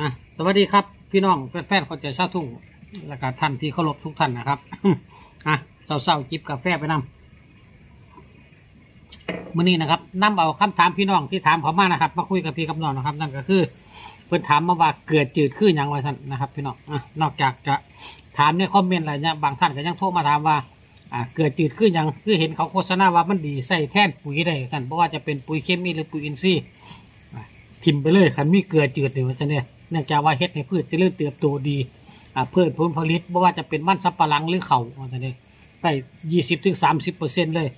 อะสวัสดีครับพี่น้องแฟนๆคนใจเศร้าทุ่งและก็ท่านที่เคารพทุกท่านนะครับ อะเศร้าๆจิบกาแฟไปนำมื่อนี้นะครับนํเอาคำถามพี่น้องที่ถามเขามานะครับ มาคุยกับพี่กับน้องนะครับ นั่นก็คือเพิ่นถามมาว่าเกิดจืดขึ้นอย่างไรท่านนะครับ พี่น้องอะนอกจากจะถามในคอมเมนต์อะไรเนี่ยบางท่านก็ยังโทรมาถามว่าอ่าเกิดจืดขึ้นอย่างคือเห็นเขาโฆษณาว่ามันดีใส่แท่นปุ๋ยได้ท่านเพราะว่าจะเป็นปุ๋ยเคมีหรือปุ๋ยอินทรีย์ทิมไปเลยคันมีเกลือจืดเนี่ยว่าจะเนี่ย นื่องจากว่าเฮ็ดให้พืชจะเริ่มเติบโตดีเพิ่มผลผลิตไม่ว่าจะเป็นมันสับปะหลังหรือเขา่าจะเนี่ยได้ยี่สิบถึงสามสิบเปอร์เซ็นต์เลย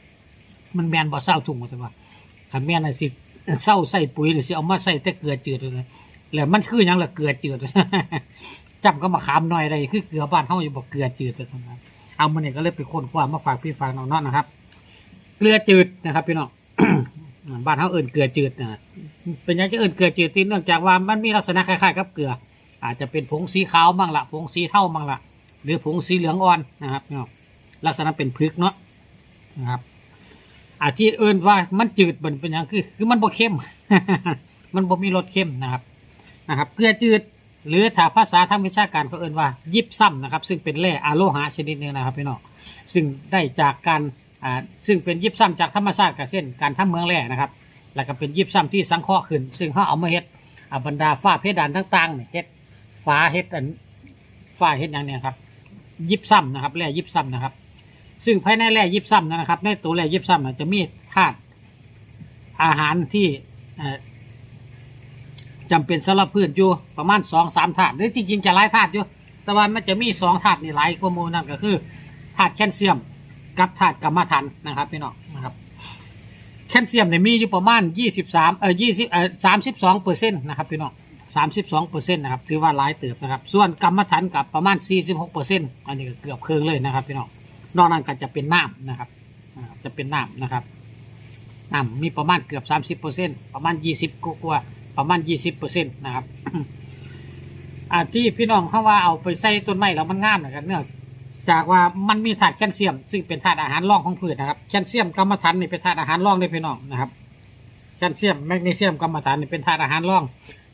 มันแมนบ่เศร้าถุงว่าจะว่าคันแมนน่ะสิเศร้าใส่ปุ๋ยหรือสิเอามาใส่แต่เกลือจืดเลยแล้วมันคือยังละเกลือจืดจำก็มาขามหน่อยอะไรคือเกลือบ้านเฮาอยู่บอกเกลือจืดไปทำไมเอามันเนี่ยก็เลยไปค้นคว้ามาฝากพี่ฝากน้องๆนะครับ เกลือจืดนะครับพี่น้อง บ้านเขาเอื่นเกลือจืดนะเป็นอยังจะเอื่นเกลือจืดที่เนื่องจากว่ามันมีลักษณะคล้ายๆกับเกลือ อาจจะเป็นผงสีขาวบ้างละผงสีเทาบ้างละหรือผงสีเหลืองอ่อนนะครับพี่น้องลักษณะเป็นพริกเนาะนะครับ อาที่เอื่นว่ามันจืดมันเป็นอย่างคือ คือมันบ่เข้ม มันบ่มีรสเข้มนะครับนะครับเกลือจืดหรือถ้าภาษาทางวิชาการเขาเอ่นว่ายิบซ้ำนะครับ ซึ่งเป็นแร่อะโลหะชนิดหนึ่งนะครับพี่น้องซึ่งได้จากการ อ่าซึ่งเป็นยิบซ้ำจากธรรมชาติกับเส้นการทำเมืองแร่นะครับ แล้วก็เป็นยิบซ้ำที่สังเคราะห์ขึ้น ซึ่งเขาเอามาเฮ็ดอ่าบรรดาฝ้าเพดานต่างๆเนี่ยเฮ็ดฟ้าเฮ็ดอันฝ้าเฮ็ดอย่างเนี้ยครับยิบซ้ำนะครับแร่ยิบซ้ำนะครับ ซึ่งภายในแร่ยิบซ้ำนะครับ ในตัวแร่ยิบซ้ำจะมีธาตุอาหารที่เอ่อจำเป็นสำหรับพืชอยู่ประมาณสองสามถาดหรือจริงๆจะหลายถาดอยู่ แต่ว่ามันจะมีสองถาดนี่หลายกว่ามูนั่นก็คือถาดแคลเซียม กับถาดกัมมันถันนะครับพี่น้องนะครับแคลเซียมเนี่ยมีอยู่ประมาณยี่สิบสามเออยี่สิบเออสามสิบสองเปอร์เซ็นต์นะครับพี่น้องสามสิบสองเปอร์เซ็นต์นะครับถือว่าหลายเติบนะครับ ส่วนกัมมันถันกับประมาณสี่สิบหกเปอร์เซ็นต์อันนี้ก็เกือบครึ่งเลยนะครับพี่น้องนอกนั้นก็จะเป็นน้ำนะครับจะเป็นน้ำนะครับน้ำมีประมาณเกือบสามสิบเปอร์เซ็นต์ประมาณยี่สิบกว่าประมาณยี่สิบเปอร์เซ็นต์นะครับอ่าที่พี่น้องเขาว่าเอาไปใส่ต้นไม้แล้วมันงามนะครับเนื่อง จากว่ามันมีธาตุแคลเซียม ซึ่งเป็นธาตุอาหารรองของพืชนะครับแคลเซียมกรรมฐานนี่เป็นธาตุอาหารรองเลยพี่น้องนะครับแคลเซียมแมกนีเซียมกรรมฐานนี่เป็นธาตุอาหารรอง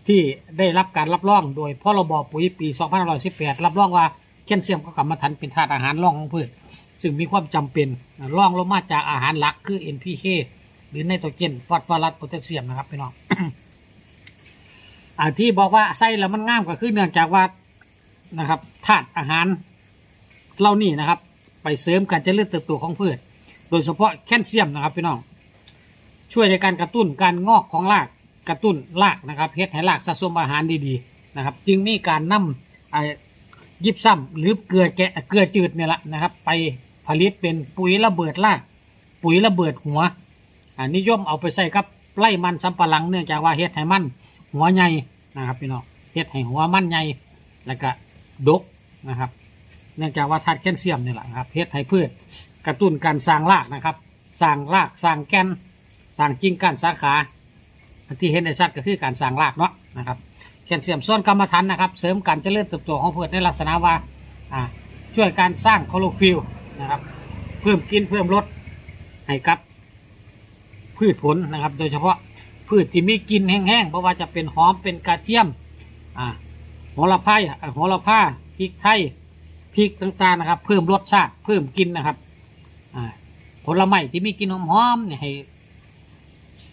ที่ได้รับการรับรองโดยพรบปุ๋ยปี 2518 รับรองว่าแคลเซียมกับกรรมฐานเป็นธาตุอาหารรองของพืช ซึ่งมีความจำเป็นรองลงมาจากอาหารหลักคือ NPK หรือไนโตรเจนฟอสฟอรัสโพแทสเซียมนะครับพี่น้องอที่บอกว่าใส่แล้วมันงามก็คือเนื่องจากว่านะครับธาตุอาหาร เหล่านี้นะครับ ไปเสริมการเจริญเติบโตของพืช โดยเฉพาะแคลเซียมนะครับพี่น้อง ช่วยในการกระตุ้นการงอกของราก กระตุ้นรากนะครับเฮ็ดให้รากสะสมอาหารดีๆนะครับ จึงมีการนำไอ้ยิบซ้ำหรือเกลือแกะเกลือจืดเนี่ยแหละนะครับ ไปผลิตเป็นปุ๋ยระเบิดราก ปุ๋ยระเบิดหัวอ่านิยมเอาไปใส่กับไร่มันสำปะหลังเนื่องจากว่าเฮ็ดให้มันหัวใหญ่นะครับพี่น้องเฮ็ดให้หัวมันใหญ่แล้วก็ดกนะครับ เนื่องจากว่าธาตุแคลเซียมนี่แหละครับเฮ็ดให้พืชกระตุ้นการสร้างรากนะครับ สร้างรากสร้างแกนสร้างกิ่งก้านสาขาที่เห็นในชัดก็คือการสร้างรากเนาะนะครับแคลเซียมส่วนกรรมฐานนะครับ เสริมการเจริญเติบโตของพืชในลักษณะว่าช่วยการสร้างคลอโรฟิลนะครับ เพิ่มกินเพิ่มรสให้กับพืชผลนะครับ โดยเฉพาะพืชที่มีกลิ่นแห้งๆเพราะว่าจะเป็นหอมเป็นกระเทียมอ่าโหระพ่าโหระพาพริกไทย พริกต่างๆนะครับ เพิ่มรสชาติเพิ่มกินนะครับ อ่าผลไม้ที่มีกลิ่นหอมๆเนี่ยให้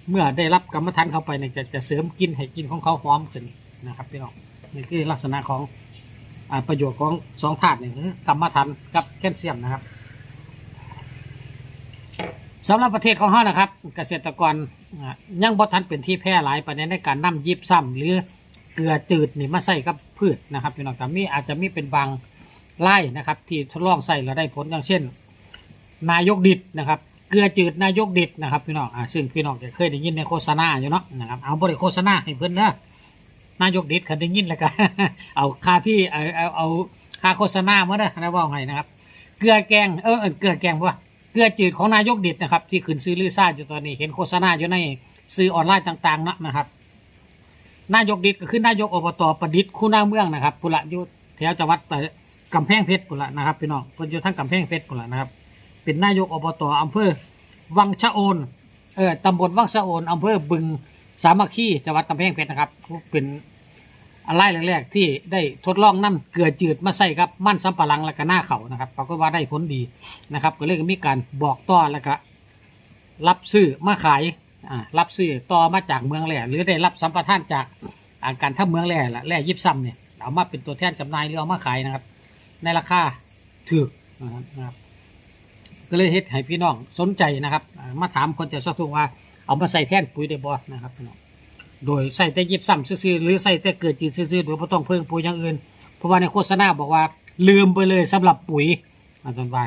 เมื่อได้รับกรรมฐานเข้าไปเนี่ยจะจะเสริมกลิ่นให้กลิ่นของเขาหอมขึ้นนะครับพี่น้องนี่คือลักษณะของอประโยชน์ของสองธาตุเนี่ยคือกรรมฐานกับแคลเซียมนะครับสำหรับประเทศของเรานะครับ เกษตรกรอ่ายังบ่ทันเป็นที่แพร่หลายประเด็นในการนำยิบซ้ำหรือเกลือจืดนี่มาใส่กับพืชนะครับพี่น้องแต่มีอาจจะมีเป็นบาง ไร่นะครับ ที่ทดลองใส่แล้วได้ผลอย่างเช่น นายกดิดนะครับ เกลือจืดนายกดิดนะครับพี่น้องอ่าซึ่งพี่น้องจะเคยได้ยินในโฆษณาอยู่เนาะนะครับเอาบริโฆษณาให้เพื่อนนะนายกดิดเคยได้ยินแล้วก็เอาค่าพี่เอาเอาเอาค่าโฆษณามาเด้อนะว่าไงนะครับ เกลือแกงเออเกลือแกงว่าเกลือจืดของนายกดิดนะครับ ที่ขึ้นซื้อลือซ่าอยู่ตอนนี้ เห็นโฆษณาอยู่ในซื้อออนไลน์ต่างๆนะนะครับ นายกดิดก็คือนายกอบตประดิษฐ์คู่หน้าเมืองนะครับปุระอยู่แถวจังหวัด กำแพงเพชรปุระนะครับพี่น้องเพิ่นอยู่ทั้งกำแพงเพชรปุระนะครับ เป็นนายกอบตอำเภอวังชะโอนเออตำบลวังชะโอนอำเภอบึงสามัคคีจังหวัดกำแพงเพชรนะครับเป็นอะไรแรกๆที่ได้ทดลองนํเกลือจืดมาใส่ครับมั่นสำปะหลังแล้วก็หน้าเขานะครับปรากฏว่าได้ผลดีนะครับ ก็เลยมีการบอกต่อแล้วก็รับซื้อมาขายอ่ารับซื้อต่อมาจากเมืองแหล่หรือได้รับสัมปทานจากอาการทำเมืองแหล่ละแหล่ยิบซ้ำเนี่ยเอามาเป็นตัวแทนจำหน่ายหรือเอามาขายนะครับ ในราคาถูกนะครับก็เลยเฮ็ดให้พี่น้องสนใจนะครับ มาถามคนจะสักทุกว่าเอามาใส่แทนปุ๋ยได้บ่นะครับพี่น้องโดยใส่แต่ยิบซ้ำซื่อๆหรือใส่แต่เกิดจืดซื่อๆโดยไม่ต้องเพิ่มปุ๋ยอย่างอื่น เพราะว่าในโฆษณาบอกว่าลืมไปเลยสำหรับปุ๋ยอาจารย์ว่า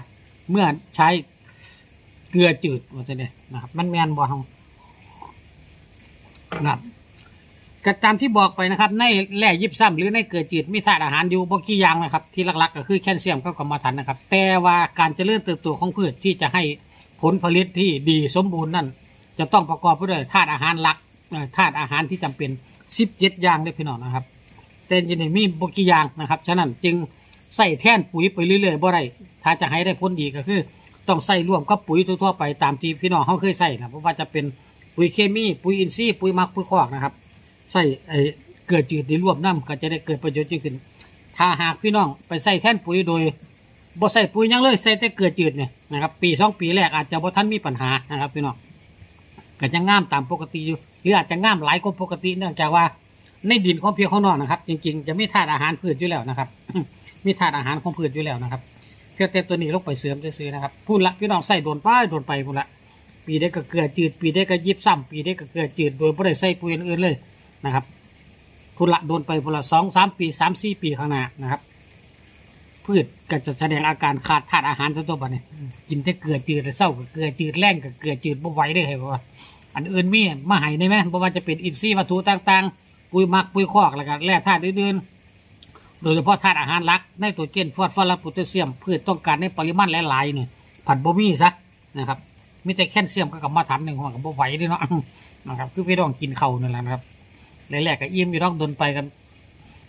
เมื่อใช้เกลือจืดว่าจะเนี่ยนะครับมันแมนบ่ฮงนะครับ ก็ตามที่บอกไปนะครับ ในแร่ยิบซ้ำหรือในเกลือจืดมีธาตุอาหารอยู่บางกี่อย่างนะครับที่หลักๆ ก็คือแคลเซียมกับกรรมฐานนะครับ แต่ว่าการเจริญเติบโตของพืชที่จะให้ผลผลิตที่ดีสมบูรณ์นั่น จะต้องประกอบไปด้วยธาตุอาหารหลักธาตุอาหารที่จำเป็น 17 อย่างด้วยพี่น้องนะครับ แต่ยังนี้มีบกี่อย่างนะครับฉะนั้นจึงใส่แท่นปุ๋ยไปเรื่อยๆบ่ได้ถ้าจะให้ได้ผลดีก็คือ ต้องใส่ร่วมกับปุ๋ยทั่วๆไปตามที่พี่น้องเขาเคยใส่นะเพราะว่าจะเป็นปุ๋ยเคมีปุ๋ยอินทรีย์ปุ๋ยมักปุ๋ยคอกนะครับ ใส่ไอ้เกิดจืดในรวมน้ำก็จะได้เกิดประโยชน์ยิ่งขึ้น ถ้าหากพี่น้องไปใส่แท่นปุ๋ยโดยบ่ใส่ปุ๋ยยังเลยใส่แต่เกิดจืดเนี่ยนะครับปีสองปีแรกอาจจะบ่ทันมีปัญหานะครับพี่น้องก็จะงามตามปกติอยู่หรืออาจจะงามหลายกว่าปกติเนื่องจากว่าในดินของเพียงข้างนอกนะครับ จริงๆ จะมีธาตุอาหารพืชอยู่แล้วนะครับ มีธาตุอาหารของพืชอยู่แล้วนะครับเพียงแต่ตัวนี้ลงไปเสริมซื้อนะครับพูดละพี่น้องใส่โดนป้ายโดนไปพูดละปีได้ก็เกลือจืด ปีได้ก็ยิบซ้ำปีได้ก็เกลือจืดโดยไม่ได้ใส่ปุ๋ยอื่นเลย นะครับพูดละโดนไปพละสองสามปีสามสี่ปีข้างหน้านะครับ พืชก็จะแสดงอาการขาดธาตุอาหารตัวตัวบัดเนี่ยกินแต่เกลือจืดเศร้ากับเกลือจืดแรงกับเกลือจืดบ่ไหวได้เหรอว่า อันอื่นมีมาให้ได้ไหมเพราะว่าจะเป็นอินทรีย์วัตถุต่างๆ ปุ๋ยมักปุ๋ยคอกแล้วก็แร่ธาตุอื่นๆโดยเฉพาะธาตุอาหารหลักในตัวเจนฟอสฟอรัสโพแทสเซียมพืชต้องการในปริมาณหลายๆเนี่ยผัดบ่มีซะนะครับมีแต่แคลเซียมก็กลับมาฐานหนึ่งหัวกับบ่ไหวเด้วยเนาะนะครับคือพี่ต้องกินเข่านั่นแหละนะครับ แรกๆก็อิ่มอยู่ต้องดนไปกัน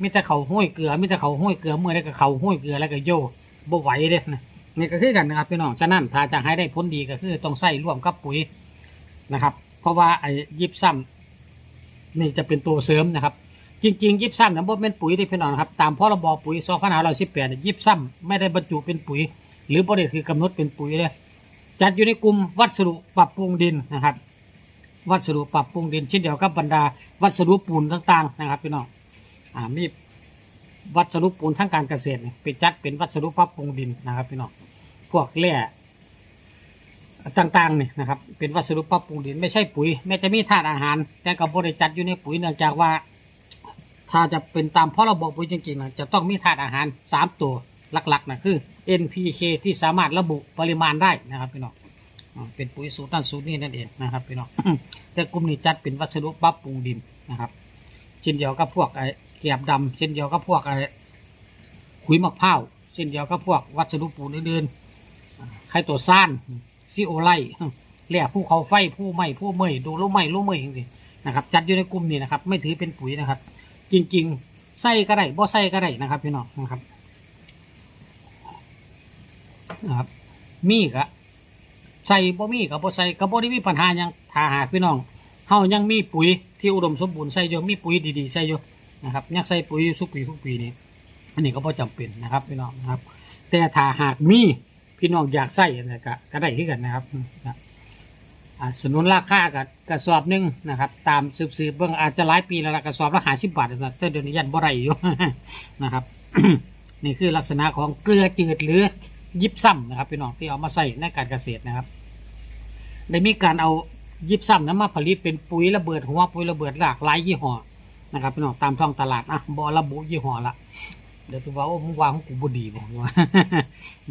มีแต่เขาห้อยเกลือมีแต่เขาห้อยเกลือเมื่อไรก็เขาห้อยเกลือแล้วก็โย่บ่ไหวเด้นะนี่ก็คือกันนะครับพี่น้องฉะนั้นถ้าจะให้ได้ผลดีก็คือต้องใส่ร่วมกับปุ๋ยนะครับ เพราะว่าไอ้ยิบซ้ำนี่จะเป็นตัวเสริมนะครับ จริงๆยิบซ้ำนะบ่เป็นปุ๋ยที่พี่น้องครับตามพรบปุ๋ย2518เนี่ยยิบซ้ำไม่ได้บรรจุเป็นปุ๋ย หรือบ่ได้คือกำหนดเป็นปุ๋ยเลยจัดอยู่ในกลุ่มวัสดุปรับปรุงดินนะครับ วัสดุปรับปรุงดินเช่นเดียวกับบรรดา วัสดุปูนต่างๆ นะครับพี่น้องอ่ามีวัสดุปูนทางการเกษตรเนี่ยไปจัดเป็นวัสดุปรับปรุงดินนะครับพี่น้องพวกแร่ต่างๆนี่นะครับเป็นวัสดุปรับปรุงดินไม่ใช่ปุ๋ยแม้จะมีธาตุอาหาร แต่ก็บริจัดอยู่ในปุ๋ยเนื่องจากว่า ถ้าจะเป็นตามพระบบปุ๋ยจริงๆนะจะต้องมีธาตุอาหารสามตัวหลักๆนะคือ NPK ที่สามารถระบุปริมาณได้นะครับพี่น้อง เป็นปุ๋ยสูตรนั่นสูตรนี้นั่นเองนะครับพี่น้องแต่กลุ่มนี้จัดเป็นวัสดุปรับปรุงดินนะครับ เช่นเดียวกับพวกไอ้เกียบดำเช่นเดียวกับพวกไอ้ขุยมะพร้าวเช่นเดียวกับพวกวัสดุปูนอื่นๆไข่ตัวซ่านซีโอไลเรียกผู้เขาไฟผู้ไม้ผู้เมยดูรู้ไม้รู้เมยจริงๆนะครับ จัดอยู่ในกลุ่มนี้นะครับ ไม่ถือเป็นปุ๋ยนะครับ จริงๆใส่ก็ได้บ่ใส่ก็ได้นะครับพี่น้องนะครับนะครับ มีก็ ใส่บ่มีก็บ่ใส่ก็บ่ได้มีปัญหาหยังถ้าหากพี่น้องเฮายังมีปุ๋ยที่อุดมสมบูรณ์ใส่อยู่มีปุ๋ยดีๆใส่อยู่นะครับยังใส่ปุ๋ยอยู่ทุกปีทุกปีนี้อันนี้ก็บ่จำเป็นนะครับพี่น้องนะครับ แต่ถ้าหากมีพี่น้องอยากใส่อะไรก็ก็ได้ที่กันนะครับสนุนราคากับกระสอบนึงนะครับ ตามสืบสืบเบื้องอาจจะหลายปีแล้วละกระสอบละหาสิบบาทนะแต่เดี๋ยวนี้ยันบ่ได้อยู่นะครับ นี่คือลักษณะของเกลือจืดหรือ ยิบซ้ำนะครับพี่น้องที่เอามาใส่ในการเกษตรนะครับได้มีการเอายิบซ้ำนั้นมาผลิตเป็นปุ๋ยระเบิดหัวปุ๋ยระเบิดหลากหลายยี่ห้อนะครับพี่น้องตามท้องตลาดอะบอระบุยี่ห้อละเดี๋ยวตัวว่าโอ้มึงวางของกูบดีบอกว่า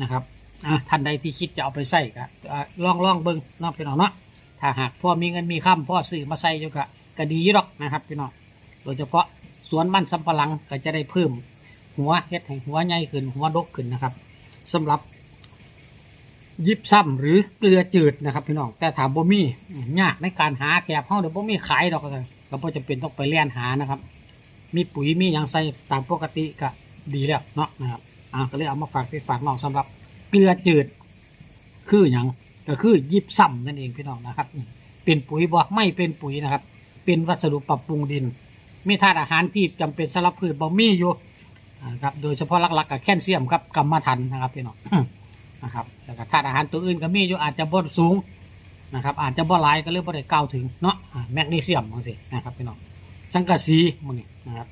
นะครับอะท่านใดที่คิดจะเอาไปใส่ก็อะลองลองเบิ้งเนาะพี่น้องเนาะถ้าหากพ่อมีเงินมีค่ำพ่อซื้อมาใส่อยู่ก็ก็ดีอยู่หรอกนะครับพี่น้องโดยเฉพาะสวนมันสำปะหลังก็จะได้เพิ่ม หัวเฮ็ดให้หัวใหญ่ขึ้นหัวดกขึ้นนะครับสำหรับ ยิบซ้ำหรือเกลือจืดนะครับพี่น้องแต่ถามบ่มียากในการหาแกบเฮาเดี๋ยวบ่มีขายดอกเลยก็บ่จำเป็นต้องไปเลียนหานะครับ มีปุ๋ยมีหยังใส่ตามปกติก็ดีแล้วเนาะนะครับอ่าก็เลยเอามาฝากพี่ฝากน้องสำหรับเกลือจืด คืออย่างก็คือยิบซ้ำนั่นเองพี่น้องนะครับ เป็นปุ๋ยบ่ไม่เป็นปุ๋ยนะครับ เป็นวัสดุปรับปรุงดิน มีธาตุอาหารที่จำเป็นสำหรับพืชบ่มีอยู่อ่าครับโดยเฉพาะหลักๆกับแคลเซียมครับกรรมถันนะครับพี่น้อง นะครับแล้วก็ธาตุอาหารตัวอื่นก็มีอยู่อาจจะบ่สูงนะครับ อาจจะบ่หลายก็เลยบ่ได้กล่าวถึงเนาะอ่าแมกนีเซียมบางสินะครับพี่น้องสังกะสีมื้อนี้นะครับ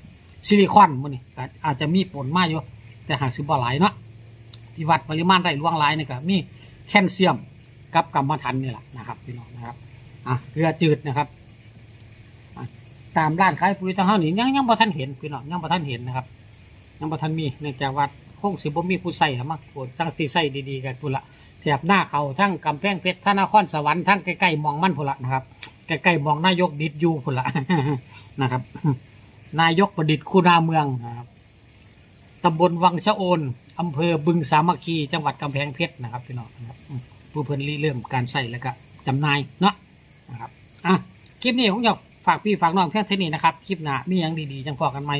ซิลิคอนมื้อนี้ก็อาจจะมีผลมาอยู่แต่หากสิบ่หลายเนาะที่วัดปริมาณได้ล่วงหลายนี่ก็มีแคลเซียมกับกรรมถันนี่แหละนะครับพี่น้องนะครับอะเกลือจืดนะครับตามร้านขายปุ๋ยทางเฮานี่ยังยังบ่ทันเห็นพี่น้องยังบ่ทันเห็นนะครับยังบ่ทันมีเนื่องจากว่า คงสิบ่มีผู้ใส่ละมั้งโปรดตั้งสิใส่ดีๆกันพุ่นละแถบหน้าเขาทั้งกำแพงเพชรท่านครสวรรค์ทั้งใกล้ๆมองมันพุ่นละนะครับใกล้ๆมองนายกดิดยูพุ่นละนะครับ นายกประดิษฐ์คูนาเมืองนะครับตำบลวังชะโอนอำเภอบึงสามัคคีจังหวัดกำแพงเพชรนะครับพี่น้องนะครับผู้เพิ่นริเริ่มการใส่แล้วก็จำนายเนาะนะครับอะคลิปนี้ผมอยากฝากพี่ฝากน้องเพียงเท่านี้นะครับ คลิปหน้ามีอย่างดีๆจังพอกันไหม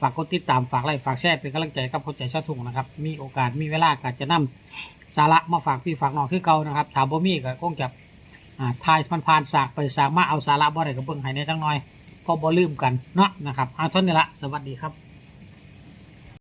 ฝากกดติดตามฝากไลค์ฝากแชร์เป็นกำลังใจกับคนใจชาทุ่งนะครับ มีโอกาสมีเวลาก็จะนำสาระมาฝากพี่ฝากน้องคือเก่านะครับ ถามบ่มีก็คงจะอ่าทายมันผ่านสากไปสากมาเอาสาระบ่ได้กับเบิ่งให้ในจังน้อยเพอบ่ลืมกันเนาะนะครับเอาเท่านี้ละสวัสดีครับ